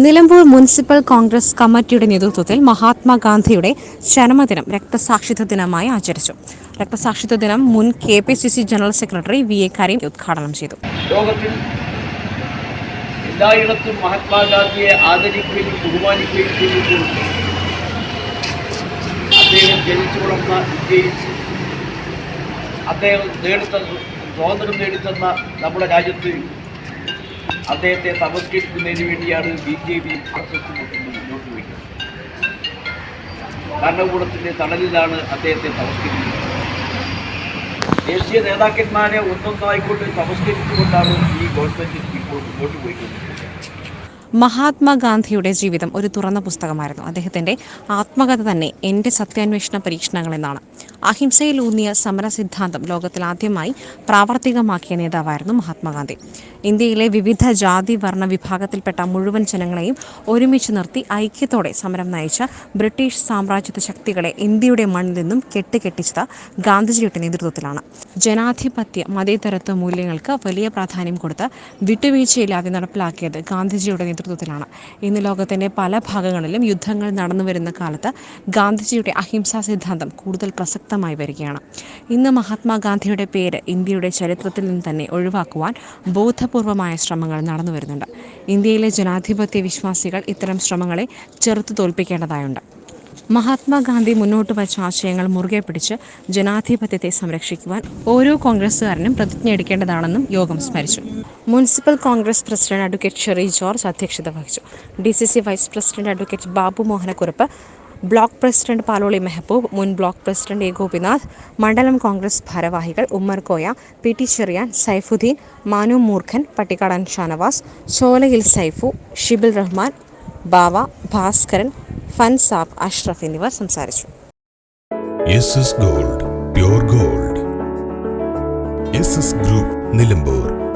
Nilambur municipal Congress കമ്മിറ്റിയുടെ നേതൃത്വത്തിൽ മഹാത്മാഗാന്ധിയുടെ ചരമദിനം രക്തസാക്ഷിത്വ ദിനമായി ആചരിച്ചു. രക്തസാക്ഷിത്വ ദിനം മുൻ K P C C general secretary V A Kareem ഉദ്ഘാടനം ചെയ്തു. എല്ലായിടത്തും മഹാത്മാഗാന്ധിയെ ആദരിക്കുകയും ബഹുമാനിക്കുകയും ചെയ്തിട്ടുണ്ട് അദ്ദേഹം ജനിച്ചു വളർന്ന ഇന്ത്യയിൽ അദ്ദേഹം സ്വാതന്ത്ര്യം നേടിത്തന്ന നമ്മുടെ രാജ്യത്ത് അദ്ദേഹത്തെ തമസ്കരിക്കുന്നതിന് വേണ്ടിയാണ് ബി ജെ പി മുന്നോട്ട് വയ്ക്കുന്നത് ഭരണകൂടത്തിന്റെ തണലിലാണ് അദ്ദേഹത്തെ തമസ്കരിക്കുന്നത് ദേശീയ നേതാക്കന്മാരെ ഒന്നൊന്നായിക്കൊണ്ട് തമസ്കരിച്ചുകൊണ്ടാണ് ഈ ഗവൺമെന്റ് ഇപ്പോൾ മുന്നോട്ട് പോയിക്കൊണ്ടിരിക്കുന്നത്. മഹാത്മാഗാന്ധിയുടെ ജീവിതം ഒരു തുറന്ന പുസ്തകമായിരുന്നു. അദ്ദേഹത്തിന്റെ ആത്മകഥ തന്നെ എന്റെ സത്യാന്വേഷണ പരീക്ഷണങ്ങൾ എന്നാണ് അഹിംസയിലൂന്നിയ സമര സിദ്ധാന്തം ലോകത്തിൽ ആദ്യമായി പ്രാവർത്തികമാക്കിയ നേതാവായിരുന്നു മഹാത്മാഗാന്ധി. ഇന്ത്യയിലെ വിവിധ ജാതി വർണ വിഭാഗത്തിൽപ്പെട്ട മുഴുവൻ ജനങ്ങളെയും ഒരുമിച്ച് നിർത്തി ഐക്യത്തോടെ സമരം നയിച്ച ബ്രിട്ടീഷ് സാമ്രാജ്യത്വ ശക്തികളെ ഇന്ത്യയുടെ മണ്ണിൽ നിന്നും കെട്ടുകെട്ടിച്ചത് ഗാന്ധിജിയുടെ നേതൃത്വത്തിലാണ്. ജനാധിപത്യ മതേതരത്വ മൂല്യങ്ങൾക്ക് വലിയ പ്രാധാന്യം കൊടുത്ത് വിട്ടുവീഴ്ചയില്ലാതെ നടപ്പിലാക്കിയത് ഗാന്ധിജിയുടെ നേതൃത്വത്തിലാണ്. ഇന്ന് ലോകത്തിന്റെ പല ഭാഗങ്ങളിലും യുദ്ധങ്ങൾ നടന്നു വരുന്ന കാലത്ത് ഗാന്ധിജിയുടെ അഹിംസാ സിദ്ധാന്തം കൂടുതൽ പ്രസക്തമായി വരികയാണ്. ഇന്ന് മഹാത്മാഗാന്ധിയുടെ പേര് ഇന്ത്യയുടെ ചരിത്രത്തിൽ നിന്ന് തന്നെ ഒഴിവാക്കുവാൻ ബോധപൂർവമായ ശ്രമങ്ങൾ നടന്നു വരുന്നുണ്ട്. ഇന്ത്യയിലെ ജനാധിപത്യ വിശ്വാസികൾ ഇത്തരം ശ്രമങ്ങളെ ചെറുത്തു തോൽപ്പിക്കേണ്ടതായുണ്ട്. മഹാത്മാഗാന്ധി മുന്നോട്ട് വച്ച ആശയങ്ങൾ മുറുകെ പിടിച്ച് ജനാധിപത്യത്തെ സംരക്ഷിക്കുവാൻ ഓരോ കോൺഗ്രസ്സുകാരനും പ്രതിജ്ഞ എടുക്കേണ്ടതാണെന്നും യോഗം സ്മരിച്ചു. Municipal Congress president advocate Sherry George അധ്യക്ഷത വഹിച്ചു. D vice president advocate Babu Mohanakurup block president Paloli Mehaboob മുൻ ബ്ലോക്ക് പ്രസിഡന്റ് എ ഗോപിനാഥ് മണ്ഡലം കോൺഗ്രസ് ഭാരവാഹികൾ ഉമ്മർ കോയ പി ടി ചെറിയാൻ സൈഫുദ്ദീൻ മാനു മൂർഖൻ പട്ടിക്കാടൻ ഷാനവാസ് ചോലയിൽ സൈഫു ഷിബിൽ റഹ്മാൻ ബാവ ഭാസ്കരൻ ഫൻസാബ് അഷ്റഫ് എന്നിവർ സംസാരിച്ചു. Gold pure gold. Group Nilambur.